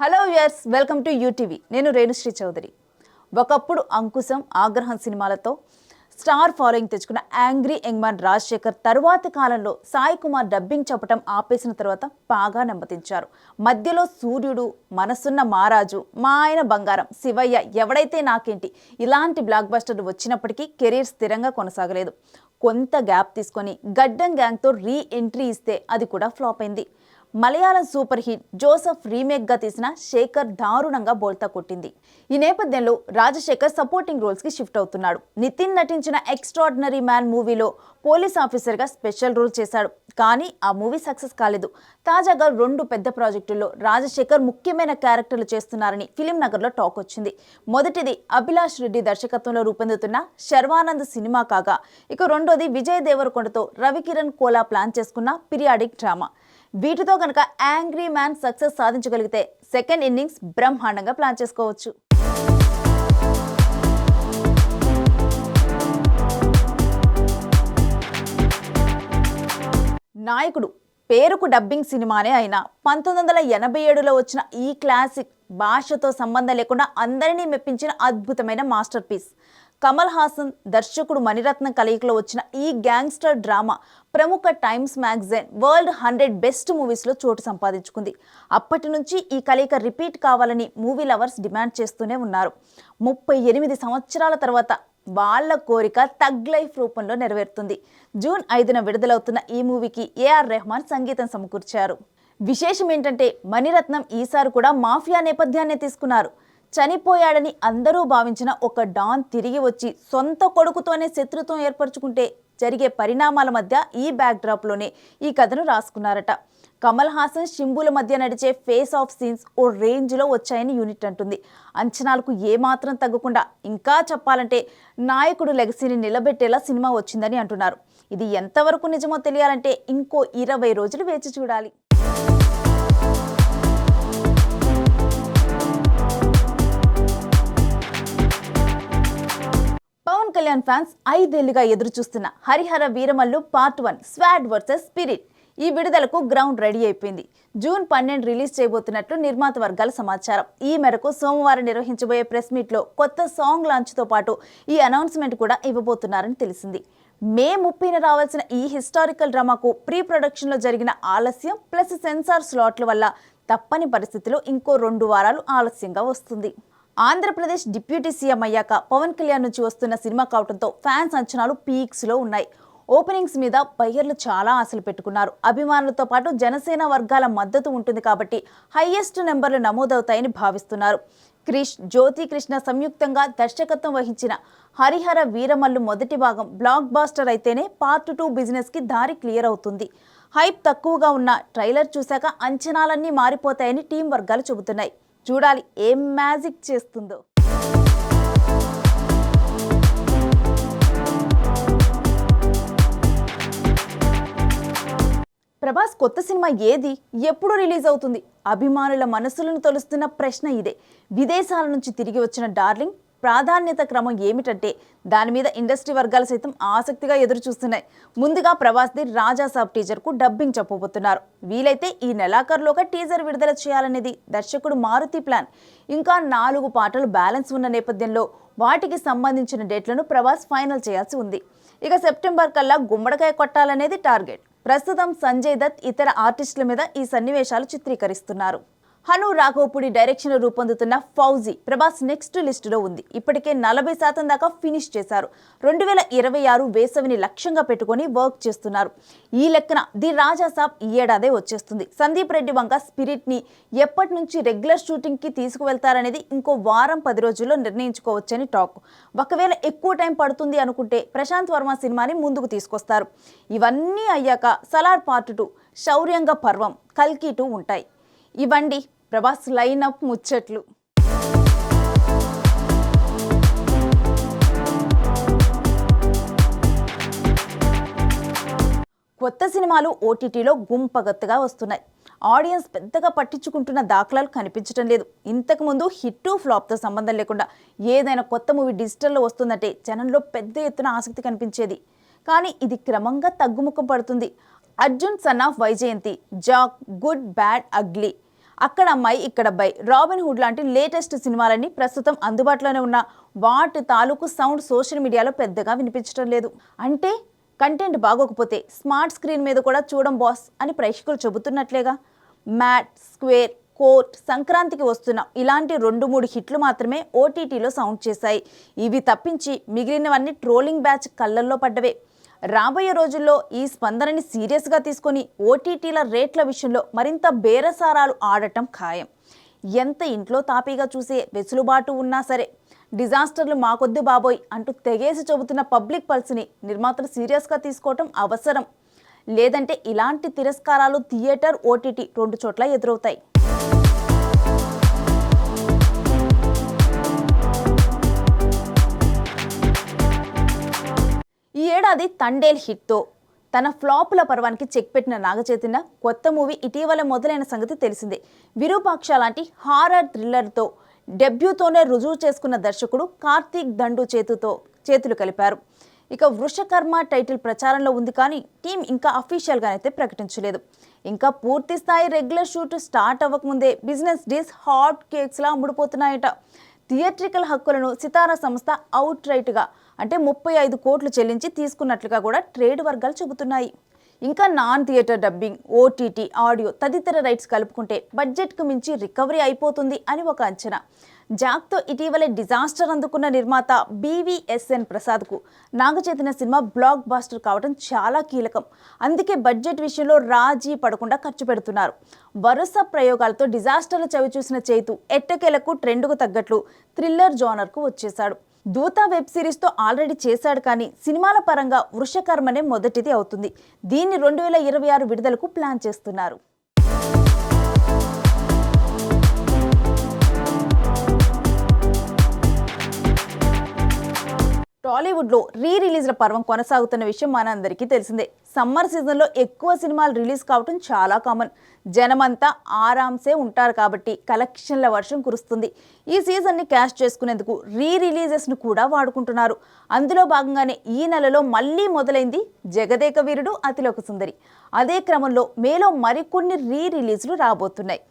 Hello viewers welcome to UTV. నేను రేణుశ్రీ చౌదరి. ఒకప్పుడు అంకుశం ఆగ్రహం సినిమాలతో స్టార్ ఫాలోయింగ్ తెచ్చుకున్న యాంగ్రీ యంగ్మాన్ రాజశేఖర్ తరువాతి కాలంలో సాయి కుమార్ డబ్బింగ్ చెప్పటం ఆపేసిన తర్వాత బాగా నెమ్మదించారు. మధ్యలో సూర్యుడు మనసున్న మహారాజు మా ఆయన బంగారం శివయ్య ఎవడైతే నాకేంటి ఇలాంటి బ్లాక్ బస్టర్లు వచ్చినప్పటికీ కెరీర్ స్థిరంగా కొనసాగలేదు. కొంత గ్యాప్ తీసుకొని గడ్డం గ్యాంగ్తో రీ ఎంట్రీ ఇస్తే అది కూడా ఫ్లాప్ అయింది. మలయాళం సూపర్ హిట్ జోసఫ్ రీమేక్గా తీసిన శేఖర్ దారుణంగా బోల్తా కొట్టింది. ఈ నేపథ్యంలో రాజశేఖర్ సపోర్టింగ్ రోల్స్కి షిఫ్ట్ అవుతున్నాడు. నితిన్ నటించిన ఎక్స్ట్రాడినరీ మ్యాన్ మూవీలో పోలీస్ ఆఫీసర్గా స్పెషల్ రోల్ చేశాడు. కానీ ఆ మూవీ సక్సెస్ కాలేదు. తాజాగా రెండు పెద్ద ప్రాజెక్టుల్లో రాజశేఖర్ ముఖ్యమైన క్యారెక్టర్లు చేస్తున్నారని ఫిలిం నగర్లో టాక్ వచ్చింది. మొదటిది అభిలాష్ రెడ్డి దర్శకత్వంలో రూపొందుతున్న శర్వానంద్ సినిమా కాగా ఇక రెండోది విజయ్ దేవరకొండతో రవికిరణ్ కోలా ప్లాన్ చేసుకున్న పిరియాడిక్ డ్రామా. వీటితో కనుక యాంగ్రీ మ్యాన్ సక్సెస్ సాధించగలిగితే సెకండ్ ఇన్నింగ్స్ బ్రహ్మాండంగా ప్లాన్ చేసుకోవచ్చు. నాయకుడు పేరుకు డబ్బింగ్ సినిమానే అయినా పంతొమ్మిది వందల ఎనభై ఏడులో వచ్చిన ఈ క్లాసిక్ భాషతో సంబంధం లేకుండా అందరినీ మెప్పించిన అద్భుతమైన మాస్టర్ పీస్. కమల్ హాసన్ దర్శకుడు మణిరత్నం కలయికలో వచ్చిన ఈ గ్యాంగ్స్టర్ డ్రామా ప్రముఖ Times magazine world hundred best మూవీస్లో చోటు సంపాదించుకుంది. అప్పటి నుంచి ఈ కలయిక రిపీట్ కావాలని మూవీ లవర్స్ డిమాండ్ చేస్తూనే ఉన్నారు. ముప్పై ఎనిమిది సంవత్సరాల తర్వాత వాళ్ళ కోరిక తగ్ లైఫ్ రూపంలో నెరవేరుతుంది. జూన్ ఐదున విడుదలవుతున్న ఈ మూవీకి ఏఆర్ రెహమాన్ సంగీతం సమకూర్చారు. విశేషం ఏంటంటే మణిరత్నం ఈసారి కూడా మాఫియా నేపథ్యాన్ని తీసుకున్నారు. చనిపోయాడని అందరూ భావించిన ఒక డాన్ తిరిగి వచ్చి సొంత కొడుకుతోనే శత్రుత్వం ఏర్పరచుకుంటే జరిగే పరిణామాల మధ్య ఈ బ్యాక్డ్రాప్లోనే ఈ కథను రాసుకున్నారట. కమల్ హాసన్ శింబుల మధ్య నడిచే ఫేస్ ఆఫ్ సీన్స్ ఓ రేంజ్లో వచ్చాయని యూనిట్ అంటుంది. అంచనాలకు ఏమాత్రం తగ్గకుండా ఇంకా చెప్పాలంటే నాయకుడు లెగసీని నిలబెట్టేలా సినిమా వచ్చిందని అంటున్నారు. ఇది ఎంతవరకు నిజమో తెలియాలంటే ఇంకో ఇరవై రోజులు వేచి చూడాలి. పవన్ కళ్యాణ్ ఫ్యాన్స్ ఐదేళ్ళుగా ఎదురు చూస్తున్న Harihara Veeramallu part one sword versus spirit. ఈ విడుదలకు గ్రౌండ్ రెడీ అయిపోయింది. జూన్ పన్నెండు రిలీజ్ చేయబోతున్నట్లు నిర్మాత వర్గాల సమాచారం. ఈ మేరకు సోమవారం నిర్వహించబోయే ప్రెస్ మీట్లో కొత్త సాంగ్ లాంచ్తో పాటు ఈ అనౌన్స్మెంట్ కూడా ఇవ్వబోతున్నారని తెలిసింది. మే ముప్పైన రావాల్సిన ఈ హిస్టారికల్ డ్రామాకు ప్రీ ప్రొడక్షన్లో జరిగిన ఆలస్యం ప్లస్ సెన్సార్ స్లాట్ల వల్ల తప్పని పరిస్థితిలో ఇంకో రెండు వారాలు ఆలస్యంగా వస్తుంది. ఆంధ్రప్రదేశ్ డిప్యూటీ సీఎం అయ్యాక పవన్ కళ్యాణ్ నుంచి వస్తున్న సినిమా కావడంతో ఫ్యాన్స్ అంచనాలు పీక్స్లో ఉన్నాయి. ఓపెనింగ్స్ మీద బయ్యర్లు చాలా ఆశలు పెట్టుకున్నారు. అభిమానులతో పాటు జనసేన వర్గాల మద్దతు ఉంటుంది కాబట్టి హైయెస్ట్ నెంబర్లు నమోదవుతాయని భావిస్తున్నారు. క్రిష్ జ్యోతి కృష్ణ సంయుక్తంగా దర్శకత్వం వహించిన హరిహర వీరమల్లు మొదటి భాగం బ్లాక్ బాస్టర్ అయితేనే పార్ట్ టూ బిజినెస్కి దారి క్లియర్ అవుతుంది. హైప్ తక్కువగా ఉన్న ట్రైలర్ చూశాక అంచనాలన్నీ మారిపోతాయని టీం వర్గాలు చెబుతున్నాయి. చూడాలి ఏం మ్యాజిక్ చేస్తుందో. ప్రభాస్ కొత్త సినిమా ఏది? ఎప్పుడు రిలీజ్ అవుతుంది? అభిమానుల మనసులను తొలుస్తున్న ప్రశ్న ఇదే. విదేశాల నుంచి తిరిగి వచ్చిన డార్లింగ్ ప్రాధాన్యత క్రమం ఏమిటంటే దాని మీద ఇండస్ట్రీ వర్గాలు సైతం ఆసక్తిగా ఎదురు చూస్తున్నాయి ముందుగా ప్రభాస్ది రాజా సాబ్ టీజర్కు డబ్బింగ్ చెప్పబోతున్నారు. వీలైతే ఈ నెలాఖరులోగా టీజర్ విడుదల చేయాలనేది దర్శకుడు మారుతి ప్లాన్. ఇంకా నాలుగు పాటలు బ్యాలెన్స్ ఉన్న నేపథ్యంలో వాటికి సంబంధించిన డేట్లను ప్రభాస్ ఫైనల్ చేయాల్సి ఉంది. ఇక సెప్టెంబర్ కల్లా గుమ్మడికాయ కొట్టాలనేది టార్గెట్. ప్రస్తుతం సంజయ్ దత్ ఇతర ఆర్టిస్టుల మీద ఈ సన్నివేశాలు చిత్రీకరిస్తున్నారు. హను రాఘవపుడి డైరెక్షన్ రూపొందుతున్న ఫౌజీ ప్రభాస్ నెక్స్ట్ లిస్టులో ఉంది. ఇప్పటికే నలభై శాతం దాకా ఫినిష్ చేశారు. రెండు వేల ఇరవై ఆరు వేసవిని లక్ష్యంగా పెట్టుకొని వర్క్ చేస్తున్నారు. ఈ లెక్కన ది రాజా సాబ్ ఈ ఏడాదే వచ్చేస్తుంది. సందీప్ రెడ్డి వంక స్పిరిట్ని ఎప్పటి నుంచి రెగ్యులర్ షూటింగ్కి తీసుకువెళ్తారనేది ఇంకో వారం పది రోజుల్లో నిర్ణయించుకోవచ్చని టాక్. ఒకవేళ ఎక్కువ టైం పడుతుంది అనుకుంటే ప్రశాంత్ వర్మ సినిమాని ముందుకు తీసుకొస్తారు. ఇవన్నీ అయ్యాక సలార్ పార్ట్ టూ శౌర్యంగ పర్వం కల్కి టూ ఉంటాయి. ఇవ్వండి ప్రభాస్ లైన్ అప్ ముచ్చట్లు. కొత్త సినిమాలు ఓటీటీలో గుంపగత్తుగా వస్తున్నాయి. ఆడియన్స్ పెద్దగా పట్టించుకుంటున్న దాఖలాలు కనిపించడం లేదు. ఇంతకుముందు హిట్ ఫ్లాప్తో సంబంధం లేకుండా ఏదైనా కొత్త మూవీ డిజిటల్లో వస్తుందంటే జనంలో పెద్ద ఎత్తున ఆసక్తి కనిపించేది. కానీ ఇది క్రమంగా తగ్గుముఖం పడుతుంది. Arjun son of Vyjayanthi Jack good bad ugly. అక్కడ అమ్మాయి ఇక్కడ అబ్బాయి రాబిన్ హుడ్ లాంటి లేటెస్ట్ సినిమాలన్నీ ప్రస్తుతం అందుబాటులోనే ఉన్న వాటి తాలూకు సౌండ్ సోషల్ మీడియాలో పెద్దగా వినిపించడం లేదు. అంటే కంటెంట్ బాగోకపోతే స్మార్ట్ స్క్రీన్ మీద కూడా చూడం బాస్ అని ప్రేక్షకులు చెబుతున్నట్లేగా. మ్యాట్ స్క్వేర్ కోర్ట్ సంక్రాంతికి వస్తున్న ఇలాంటి రెండు మూడు హిట్లు మాత్రమే ఓటీటీలో సౌండ్ చేశాయి. ఇవి తప్పించి మిగిలినవన్నీ ట్రోలింగ్ బ్యాచ్ కళ్ళల్లో పడ్డవే. రాబోయే రోజుల్లో ఈ స్పందనని సీరియస్గా తీసుకొని ఓటీటీల రేట్ల విషయంలో మరింత బేరసారాలు ఆడటం ఖాయం. ఎంత ఇంట్లో తాపీగా చూసే వెసులుబాటు ఉన్నా సరే డిజాస్టర్లు మాకొద్దు బాబోయ్ అంటూ తెగేసి చెబుతున్న పబ్లిక్ పల్స్ని నిర్మాతలు సీరియస్గా తీసుకోవటం అవసరం. లేదంటే ఇలాంటి తిరస్కారాలు థియేటర్ ఓటీటీ రెండు చోట్ల ఎదురవుతాయి. ఏడాది తండేల్ హిట్తో తన ఫ్లాపుల పర్వానికి చెక్ పెట్టిన నాగచైతన్య కొత్త మూవీ ఇటీవల మొదలైన సంగతి తెలిసిందే. విరూపాక్ష లాంటి హారర్ థ్రిల్లర్తో డెబ్యూతోనే రుజువు చేసుకున్న దర్శకుడు కార్తీక్ దండు చేతుతో చేతులు కలిపారు. ఇక వృషకర్మ టైటిల్ ప్రచారంలో ఉంది కానీ టీం ఇంకా అఫీషియల్గా అయితే ప్రకటించలేదు. ఇంకా పూర్తి స్థాయి రెగ్యులర్ షూట్ స్టార్ట్ అవ్వకముందే బిజినెస్ డీస్ హాట్ కేక్స్లా అమ్ముడుపోతున్నాయట థియేట్రికల్ హక్కులను సితారా సంస్థ అవుట్ రైట్గా అంటే ముప్పై ఐదు కోట్లు చెల్లించి తీసుకున్నట్లుగా కూడా ట్రేడ్ వర్గాలు చెబుతున్నాయి. ఇంకా non theatre dubbing OTT audio తదితర రైట్స్ కలుపుకుంటే బడ్జెట్కు మించి రికవరీ అయిపోతుంది అని ఒక అంచనా. జాక్తో ఇటీవలే డిజాస్టర్ అందుకున్న నిర్మాత బీవీఎస్ఎన్ ప్రసాద్కు నాగచైతన్య సినిమా బ్లాక్ బాస్టర్ కావడం చాలా కీలకం. అందుకే బడ్జెట్ విషయంలో రాజీ పడకుండా ఖర్చు పెడుతున్నారు. వరుస ప్రయోగాలతో డిజాస్టర్లు చవి చూసిన చేతు ఎట్టకేలకు ట్రెండ్కు తగ్గట్లు థ్రిల్లర్ జోనర్కు వచ్చేశాడు. దూత వెబ్ సిరీస్తో ఆల్రెడీ చేశాడు కానీ సినిమాల పరంగా వృషకర్మనే మొదటిది అవుతుంది. దీన్ని రెండు వేల ఇరవై ఆరు విడుదలకు ప్లాన్ చేస్తున్నారు. టాలీవుడ్లో రీ రిలీజ్ల పర్వం కొనసాగుతున్న విషయం మనందరికీ తెలిసిందే. సమ్మర్ సీజన్లో ఎక్కువ సినిమాలు రిలీజ్ కావటం చాలా కామన్. జనమంతా ఆరామ్సే ఉంటారు కాబట్టి కలెక్షన్ల వర్షం కురుస్తుంది. ఈ సీజన్ని క్యాష్ చేసుకునేందుకు రీ రిలీజెస్ను కూడా వాడుకుంటున్నారు. అందులో భాగంగానే ఈ నెలలో మళ్ళీ మొదలైంది జగదేక వీరుడు అతిలోక సుందరి. అదే క్రమంలో మేలో మరికొన్ని రీ రిలీజ్లు రాబోతున్నాయి.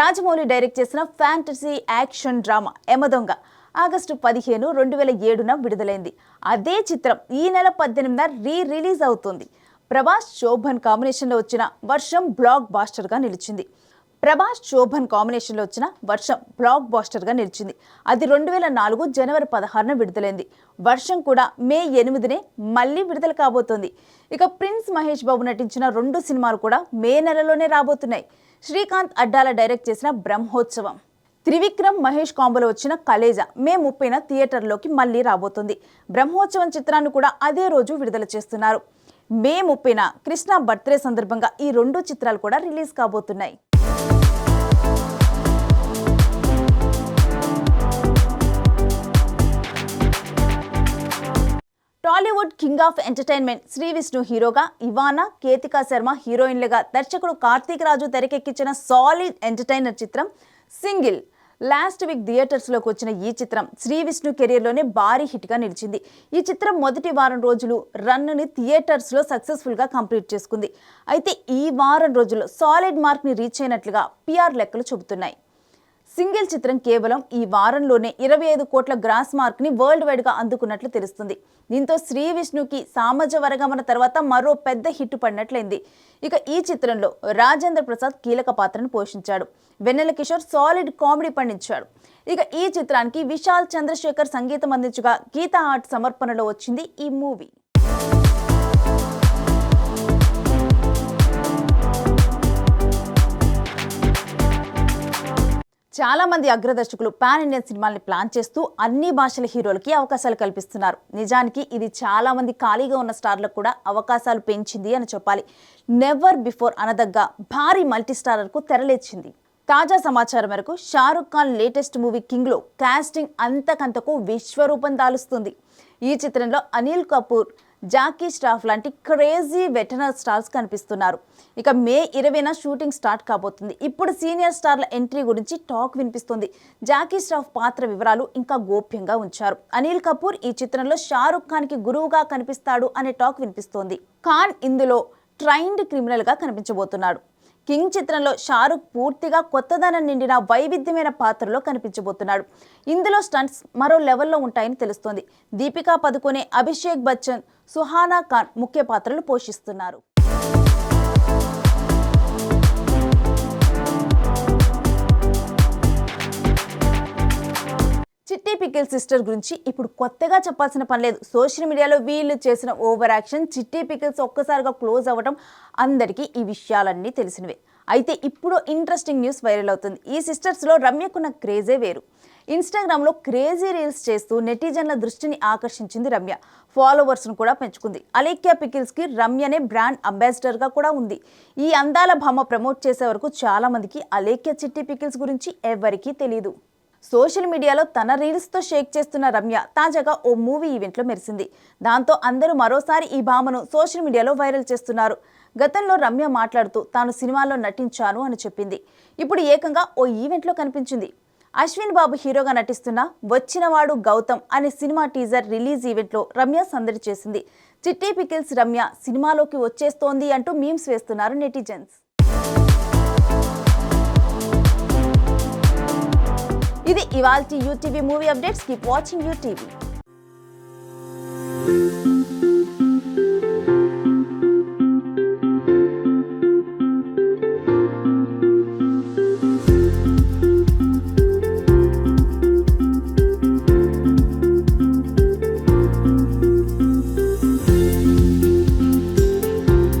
రాజమౌళి డైరెక్ట్ చేసిన fantasy action drama Yamadonga. August పదిహేను రెండు వేల ఏడున విడుదలైంది. అదే చిత్రం ఈ నెల పద్దెనిమిదిన రీ రిలీజ్ అవుతుంది. ప్రభాస్ శోభన్ కాంబినేషన్లో వచ్చిన వర్షం బ్లాక్ బాస్టర్గా నిలిచింది. ప్రభాస్ శోభన్ కాంబినేషన్లో వచ్చిన వర్షం బ్లాక్ బాస్టర్గా నిలిచింది. అది రెండు వేల నాలుగు జనవరి పదహారున విడుదలైంది. వర్షం కూడా మే ఎనిమిదినే మళ్ళీ విడుదల కాబోతోంది. ఇక ప్రిన్స్ మహేష్ బాబు నటించిన రెండు సినిమాలు కూడా మే నెలలోనే రాబోతున్నాయి. శ్రీకాంత్ అడ్డాల డైరెక్ట్ చేసిన బ్రహ్మోత్సవం. త్రివిక్రమ్ మహేష్ కాంబోలో వచ్చిన కలేజా మే ముప్పైన థియేటర్లోకి మళ్ళీ రాబోతుంది. బ్రహ్మోత్సవం చిత్రాన్ని కూడా అదే రోజు విడుదల చేస్తున్నారు. మే ముప్పైన కృష్ణ బర్త్డే సందర్భంగా ఈ రెండు చిత్రాలు కూడా రిలీజ్ కాబోతున్నాయి. Tollywood king of entertainment Sree Vishnu హీరోగా ఇవానా కేతికా శర్మ హీరోయిన్లుగా దర్శకుడు కార్తీక్ రాజు తెరకెక్కించిన సాలిడ్ ఎంటర్టైనర్ చిత్రం సింగిల్ లాస్ట్ వీక్ థియేటర్స్లోకి వచ్చిన ఈ చిత్రం శ్రీ విష్ణు కెరీర్లోనే భారీ హిట్గా నిలిచింది. ఈ చిత్రం మొదటి వారం రోజులు రన్నుని థియేటర్స్లో సక్సెస్ఫుల్గా కంప్లీట్ చేసుకుంది. అయితే ఈ వారం రోజుల్లో సాలిడ్ మార్క్ని రీచ్ అయినట్లుగా పిఆర్ లెక్కలు చెబుతున్నాయి. సింగిల్ చిత్రం కేవలం ఈ వారంలోనే ఇరవై ఐదు కోట్ల గ్రాస్ మార్క్ని వరల్డ్ వైడ్గా అందుకున్నట్లు తెలుస్తుంది. దీంతో శ్రీ విష్ణుకి సామాజ వరగమన తర్వాత మరో పెద్ద హిట్ పడినట్లయింది. ఇక ఈ చిత్రంలో రాజేంద్ర ప్రసాద్ కీలక పాత్రను పోషించాడు. వెన్నెల కిషోర్ సాలిడ్ కామెడీ పండించాడు. ఇక ఈ చిత్రానికి విశాల్ చంద్రశేఖర్ సంగీతం అందించగా గీతా ఆర్ట్ సమర్పణలో వచ్చింది ఈ మూవీ చాలా మంది అగ్రదర్శకులు పాన్ ఇండియన్ సినిమాల్ని ప్లాన్ చేస్తూ అన్ని భాషల హీరోలకి అవకాశాలు కల్పిస్తున్నారు. నిజానికి ఇది చాలా మంది ఖాళీగా ఉన్న స్టార్లకు కూడా అవకాశాలు పెంచింది అని చెప్పాలి. నెవర్ బిఫోర్ అనదగ్గ భారీ మల్టీ స్టారర్కు తెరలేచింది. తాజా సమాచారం మేరకు షారుఖ్ ఖాన్ లేటెస్ట్ మూవీ కింగ్లో కాస్టింగ్ అంతకంతకు విశ్వరూపం దాలుస్తుంది. ఈ చిత్రంలో అనిల్ కపూర్ జాకీ స్టాఫ్ లాంటి క్రేజీ వెటనర్ స్టార్స్ కనిపిస్తున్నారు. ఇక మే ఇరవైన షూటింగ్ స్టార్ట్ కాబోతుంది. ఇప్పుడు సీనియర్ స్టార్ల ఎంట్రీ గురించి టాక్ వినిపిస్తుంది. జాకీ స్టాఫ్ పాత్ర వివరాలు ఇంకా గోప్యంగా ఉంచారు. అనిల్ కపూర్ ఈ చిత్రంలో షారుఖ్ ఖాన్కి గురువుగా కనిపిస్తాడు అనే టాక్ వినిపిస్తోంది. ఖాన్ ఇందులో ట్రైన్డ్ క్రిమినల్గా కనిపించబోతున్నాడు. కింగ్ చిత్రంలో షారుఖ్ పూర్తిగా కొత్తదనం నిండిన వైవిధ్యమైన పాత్రలో కనిపించబోతున్నాడు. ఇందులో స్టంట్స్ మరో లెవెల్లో ఉంటాయని తెలుస్తోంది. దీపికా పదుకొనే అభిషేక్ బచ్చన్ సుహానా ఖాన్ ముఖ్య పాత్రలు పోషిస్తున్నారు. చిట్టి సిస్టర్ గురించి ఇప్పుడు కొత్తగా చెప్పాల్సిన పని లేదు. సోషల్ మీడియాలో వీళ్ళు చేసిన ఓవర్ యాక్షన్ చిట్టి పికిల్స్ ఒక్కసారిగా క్లోజ్ అవ్వడం అందరికీ ఈ విషయాలన్నీ తెలిసినవే. అయితే ఇప్పుడు ఇంట్రెస్టింగ్ న్యూస్ వైరల్ అవుతుంది. ఈ సిస్టర్స్లో రమ్యకున్న క్రేజే వేరు. ఇన్స్టాగ్రామ్లో క్రేజీ రీల్స్ చేస్తూ నెటిజన్ల దృష్టిని ఆకర్షించింది రమ్య. ఫాలోవర్స్ను కూడా పెంచుకుంది. అలేఖ్యా పికిల్స్కి రమ్యనే బ్రాండ్ అంబాసిడర్గా కూడా ఉంది. ఈ అందాల భామ ప్రమోట్ చేసే వరకు చాలామందికి అలేఖ్య చిట్టి పికిల్స్ గురించి ఎవరికీ తెలియదు సోషల్ మీడియాలో తన రీల్స్తో షేక్ చేస్తున్న రమ్య తాజాగా ఓ మూవీ ఈవెంట్లో మెరిసింది. దాంతో అందరూ మరోసారి ఈ భామను సోషల్ మీడియాలో వైరల్ చేస్తున్నారు. గతంలో రమ్య మాట్లాడుతూ తాను సినిమాల్లో నటించాను అని చెప్పింది. ఇప్పుడు ఏకంగా ఓ ఈవెంట్లో కనిపించింది. అశ్విన్ బాబు హీరోగా నటిస్తున్న వచ్చినవాడు గౌతమ్ అనే సినిమా టీజర్ రిలీజ్ ఈవెంట్లో రమ్య సందడి చేసింది. చిట్టి పికిల్స్ రమ్య సినిమాలోకి వచ్చేస్తోంది అంటూ మీమ్స్ వేస్తున్నారు నెటిజన్స్. ఇది ఇవాల్టి UTV movie updates keep watching UTV